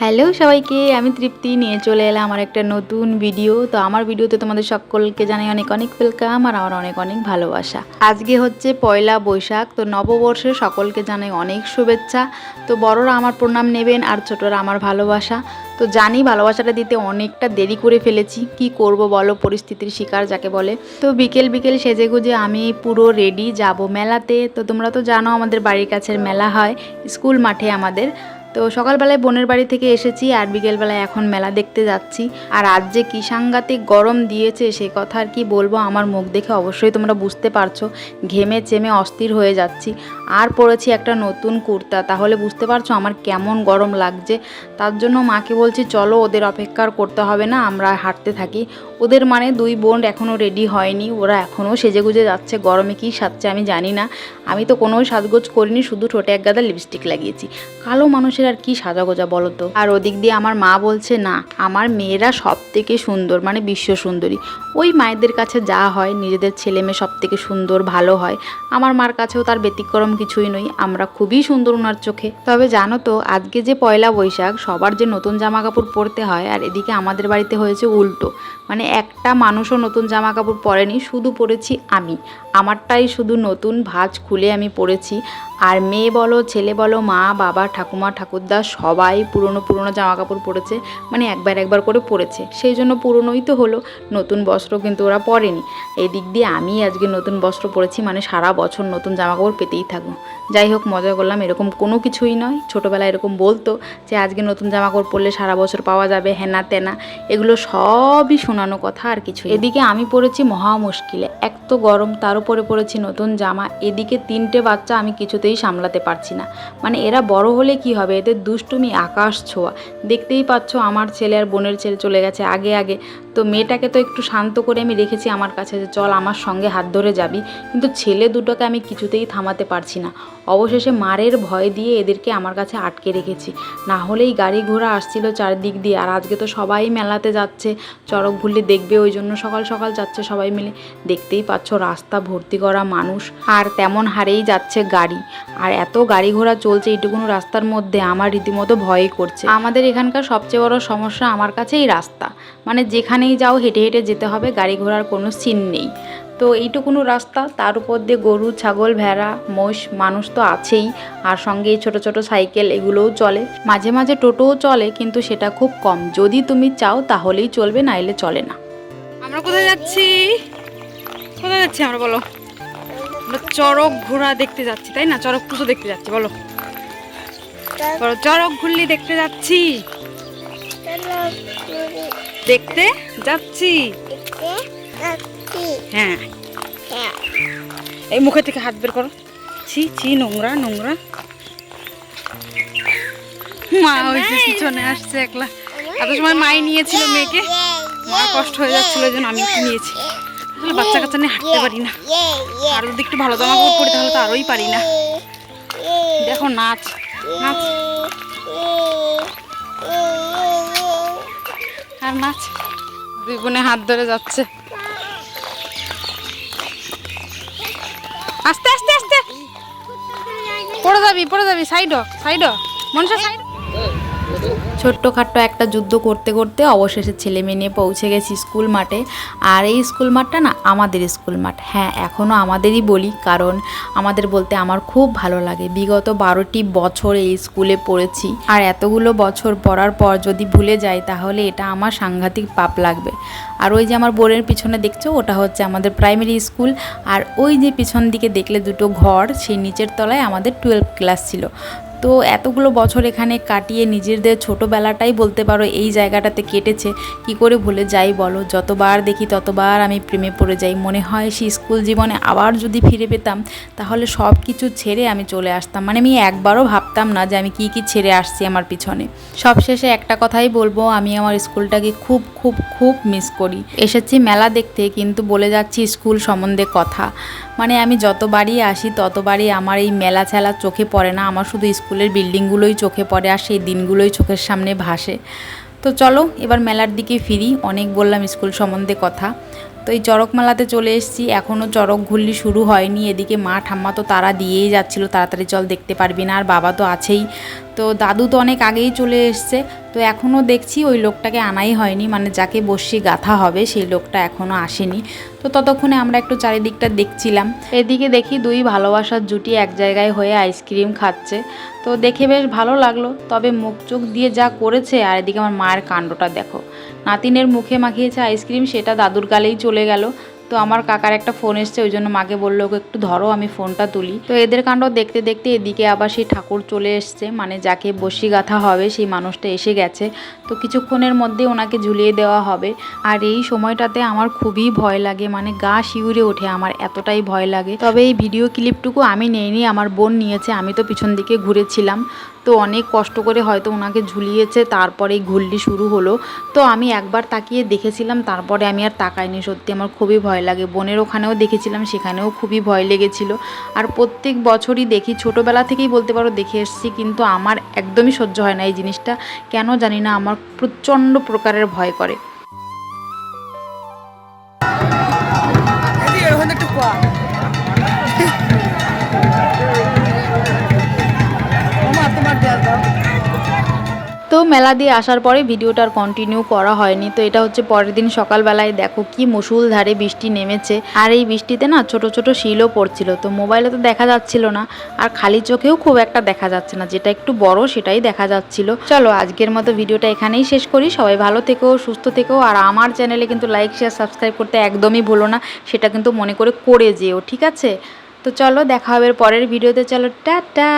Hello সবাইকে, আমি তৃপ্তি। নিয়ে চলে এলাম আমার একটা নতুন ভিডিও তো আমার ভিডিওতে তোমাদের সকলকে জানাই অনেক অনেক ওয়েলকাম আর আমার অনেক অনেক ভালোবাসা। আজকে হচ্ছে পয়লা বৈশাখ, তো নববর্ষে সকলকে জানাই অনেক শুভেচ্ছা। তো বড়রা আমার প্রণাম নেবেন আর ছোটরা আমার ভালোবাসা। তো জানি ভালোবাসাটা দিতে অনেকটা দেরি করে ফেলেছি। কি করব বলো? পরিস্থিতির শিকার যাকে বলে। তো বিকেল বিকেল সেজে গুজে আমি পুরো রেডি যাব মেলাতে। তো তোমরা তো জানো আমাদের বাড়ির কাছের মেলা হয়, স্কুল মাঠে আমাদের। তো সকালবেলায় বোনের বাড়ি থেকে এসেছি আর বিকেলবেলায় এখন মেলা দেখতে যাচ্ছি। আর আজ যে কী সাংঘাতিক গরম দিয়েছে সে কথা আর কি বলব আমার মুখ দেখে অবশ্যই তোমরা বুঝতে পারছ। ঘেমে চেমে অস্থির হয়ে যাচ্ছি। আর পরেছি একটা নতুন কুর্তা। তাহলে বুঝতে পারছ আমার কেমন গরম লাগছে। তার জন্য মাকে বলছি, চলো ওদের অপেক্ষার করতে হবে না, আমরা হাঁটতে থাকি। ওদের মানে দুই বোন এখনও রেডি হয়নি। ওরা এখনও সেজে গুজে যাচ্ছে, গরমে কী সাজছে আমি জানি না। আমি তো কোনো সাজগোজ করিনি, শুধু ঠোঁটে এক গাদা লিপস্টিক লাগিয়েছি। কালো মানুষের আর কি সাজাগোজা বলো তো? আর ওদিক দিয়ে আমার মা বলছে, না, আমার মেয়েরা সব থেকে সুন্দর মানে বিশ্ব সুন্দরী। ওই মায়েদের কাছে যা হয়, নিজেদের ছেলে মেয়ে সব থেকে সুন্দর, ভালো হয়। আমার মার কাছেও তার ব্যতিক্রম কিছুই নই, আমরা খুবই সুন্দর ওনার চোখে। তবে জানো তো, আজকে যে পয়লা বৈশাখ, সবার যে নতুন জামা কাপড় পরতে হয়, আর এদিকে আমাদের বাড়িতে হয়েছে উল্টো। মানে একটা মানুষও নতুন জামা কাপড় পরেনি, শুধু পরেছি আমি। আমারটাই শুধু নতুন ভাঁজ খুলে আমি পরেছি। আর মেয়ে বলো, ছেলে বলো, মা, বাবা, ঠাকুমা ঠাকুরদা সবাই পুরনো পুরনো জামা কাপড় পরেছে মানে একবার একবার করে পরেছে। সেই জন্য পুরনোই তো হলো, নতুন বস্ত্র কিন্তু ওরা পরেনি। এই দিক দিয়ে আমি আজকে নতুন বস্ত্র পরেছি মানে সারা বছর নতুন জামা কাপড় পেতেই থাকব। যাই হোক, মজা করলাম, এরকম কোনো কিছুই নয়। ছোটোবেলায় এরকম বলতো যে আজকে নতুন জামা কাপড় পরলে সারা বছর পাওয়া যাবে, হেনা তেনা। এগুলো সবই শোনানো কথা আর কিছু এদিকে আমি পড়েছি মহা মুশকিলে। এক তো গরম, তার উপরে পড়েছি নতুন জামা। এদিকে তিনটে বাচ্চা আমি কিছুতেই সামলাতে পারছি না। মানে এরা বড় হলে কি হবে? এদের দুষ্টুমি, আকাশ ছোঁয়া। দেখতেই পাচ্ছ আমার ছেলে আর বোনের ছেলে চলে গেছে আগে আগে। তো মেয়েটাকে তো একটু শান্ত করে আমি রেখেছি আমার কাছে যে চল আমার সঙ্গে হাত ধরে যাবি। কিন্তু ছেলে দুটোকে আমি কিছুতেই থামাতে পারছি না। অবশেষে মারের ভয় দিয়ে এদেরকে আমার কাছে আটকে রেখেছি। না হলেই গাড়ি ঘোড়া আসছিল চারদিক দিয়ে, আর আজকে তো সবাই মেলাতে যাচ্ছে। চড়ক ঘুরলে দেখবে, ওই জন্য সকাল সকাল যাচ্ছে সবাই মিলে। দেখতেই পাচ্ছ, রাস্তা ভর্তি করা মানুষ, আর তেমন হারেই যাচ্ছে গাড়ি। আর এত গাড়ি ঘোড়া চলছে এইটুকুনো রাস্তার মধ্যে, আমার রীতিমতো ভয়ই করছে। আমাদের এখানকার সবচেয়ে বড় সমস্যা আমার কাছে এই রাস্তা। মানে যেখানেই যাও, হেঁটে হেঁটে যেতে হবে, গাড়ি ঘোড়ার কোনো সিন নেই। তো এইটুকুনো রাস্তা তার উপর দিয়ে গরু ছাগল ভেড়া মোষ মানুষ তো আছেই। আর সঙ্গে এই ছোটো ছোটো সাইকেল এগুলোও চলে। মাঝে মাঝে টোটোও চলে কিন্তু সেটা খুব কম। যদি তুমি চাও তাহলেই চলবে নাইলে চলে না। আমরা কোথায় যাচ্ছি? কোথায় যাচ্ছি আমরা বলো? আমরা চড়ক ঘোড়া দেখতে যাচ্ছি তাই না? চড়ক পুজো দেখতে যাচ্ছি বলো। বলো চড়ক ঘুরলি দেখতে যাচ্ছি। দেখতে যাচ্ছি। হ্যাঁ। এই মুখে থেকে হাত বের করো। ছি ছি নোংরা নোংরা। মা ওই যে পিছনে আসছে একলা। এত সময় মাই নিয়েছিল মেয়েকে। মার কষ্ট হয়ে যাচ্ছিল জন্য আমি একটু নিয়েছি। আসলে বাচ্চা কাচ্চা নিয়ে হাঁটতে পারি না। আর যদি একটু ভালো জামা কাপড় পরি তাহলে তো আরোই পারি না। দেখো নাচ। নাচ। আর নাচ। দুই বোনে হাত ধরে যাচ্ছে। আস্তে আস্তে আস্তে। পড়ে যাবি পড়ে যাবি সাইড সাইড মনসা সাইড। ছোট্টখাট্ট একটা যুদ্ধ করতে করতে অবশেষে ছেলে মেয়ে নিয়ে পৌঁছে গেছি স্কুল মাঠে। আর এই স্কুল মাঠটা না আমাদের স্কুল মাঠ। হ্যাঁ এখনও আমাদেরই বলি, কারণ আমাদের বলতে আমার খুব ভালো লাগে। বিগত বারোটি বছর এই স্কুলে পড়েছি। আর এতগুলো বছর পড়ার পর যদি ভুলে যাই, তাহলে এটা আমার সাংঘাতিক পাপ লাগবে। আর ওই যে আমার বোনের পিছনে দেখছ, ওটা হচ্ছে আমাদের প্রাইমারি স্কুল। আর ওই যে পিছন দিকে দেখলে দুটো ঘর, সেই নিচের তলায় আমাদের টুয়েলভ ক্লাস ছিল। তো এতগুলো বছর এখানে কাটিয়ে নিজেদের ছোটোবেলাটাই বলতে পারো এই জায়গাটাতে কেটেছে। কি করে ভুলে যাই বলো? যতবার দেখি ততবার আমি প্রেমে পড়ে যাই। মনে হয় সে স্কুল জীবনে আবার যদি ফিরে পেতাম, তাহলে সব কিছু ছেড়ে আমি চলে আসতাম। মানে আমি একবারও ভাবতাম না যে আমি কি কি ছেড়ে আসছি আমার পিছনে। সবশেষে একটা কথাই বলব, আমি আমার স্কুলটাকে খুব খুব খুব মিস করি। এসেছি মেলা দেখতে, কিন্তু বলে যাচ্ছি স্কুল সম্বন্ধে কথা। মানে আমি যতবারই আসি, ততবারই আমার এই মেলা ছেলা চোখে পড়ে না। আমার শুধু স্কুলের বিল্ডিংগুলোই চোখে পড়ে আর সেই দিনগুলোই চোখের সামনে ভাসে। তো চলো এবার মেলার দিকে ফিরি। অনেক বললাম স্কুল সম্বন্ধে কথা। তো এই চড়ক মেলাতে চলে এসেছি। এখনও চড়ক ঘুরলি শুরু হয়নি। এদিকে মা ঠাম্মা তো তারা দিয়েই যাচ্ছিল। তাড়াতাড়ি চল, দেখতে পারবি না, আর বাবা তো আছেই। তো দাদু তো অনেক আগেই চলে এসছে। তো এখনও দেখছি ওই লোকটাকে আনাই হয়নি। মানে যাকে বসি গাথা হবে, সেই লোকটা এখনও আসেনি। তো ততক্ষণে আমরা একটু চারিদিকটা দেখছিলাম। এদিকে দেখি দুই ভালোবাসার জুটি এক জায়গায় হয়ে আইসক্রিম খাচ্ছে। তো দেখে বেশ ভালো লাগল। তবে মুখ চোখ দিয়ে যা করেছে, আর এদিকে আমার মায়ের কাণ্ডটা দেখো। নাতিনের মুখে মাখিয়েছে আইসক্রিম, সেটা দাদুর গালেই চলে গেল। তো আমার কাকার একটা ফোন এসছে, ওই জন্য মাকে বলল, ওকে একটু ধরো, আমি ফোনটা তুলি। তো এদের কাণ্ড দেখতে দেখতে এদিকে আবার সেই ঠাকুর চলে এসছে মানে যাকে বসি গাথা হবে, সেই মানুষটা এসে গেছে। তো কিছুক্ষণের মধ্যে ওনাকে ঝুলিয়ে দেওয়া হবে। আর এই সময়টাতে আমার খুবই ভয় লাগে মানে গা শিউরে ওঠে, আমার এতটাই ভয় লাগে। তবে এই ভিডিও ক্লিপটুকু আমি নেইনি, আমার বোন নিয়েছে, আমি তো পিছন দিকে ঘুরেছিলাম। তো অনেক কষ্ট করে হয়তো ওনাকে ঝুলিয়েছে, তারপরেই ঘুরলি শুরু হলো। তো আমি একবার তাকিয়ে দেখেছিলাম, তারপরে আমি আর তাকাইনি সত্যি, আমার খুবই ভয় লাগে। বোনের ওখানেও দেখেছিলাম, সেখানেও খুবই ভয় লেগেছিল। আর প্রত্যেক বছরই দেখি, ছোটোবেলা থেকেই বলতে পারো দেখে এসছি, কিন্তু আমার একদমই সহ্য হয় না এই জিনিসটা। কেন জানি না, আমার প্রচণ্ড প্রকারের ভয় করে। মেলা দিয়ে আসার পরে ভিডিওটা আর কন্টিনিউ করা হয়নি। তো এটা হচ্ছে পরের দিন সকালবেলায় দেখো কি মুসুল ধারে বৃষ্টি নেমেছে। আর এই বৃষ্টিতে না ছোট ছোট শিলও পড়ছিল। তো মোবাইলে তো দেখা যাচ্ছিল না। আর খালি চোখেও খুব একটা দেখা যাচ্ছে না। যেটা একটু বড় সেটাই দেখা যাচ্ছিল। চলো আজকের মতো ভিডিওটা এখানেই শেষ করি। সবাই ভালো থেকো, সুস্থ থেকো। আর আমার চ্যানেলে কিন্তু লাইক শেয়ার সাবস্ক্রাইব করতে একদমই ভুলো না। সেটা কিন্তু মনে করে করে যেও, ঠিক আছে? তো চলো দেখা হবে পরের ভিডিওতে। চলো, টাটা!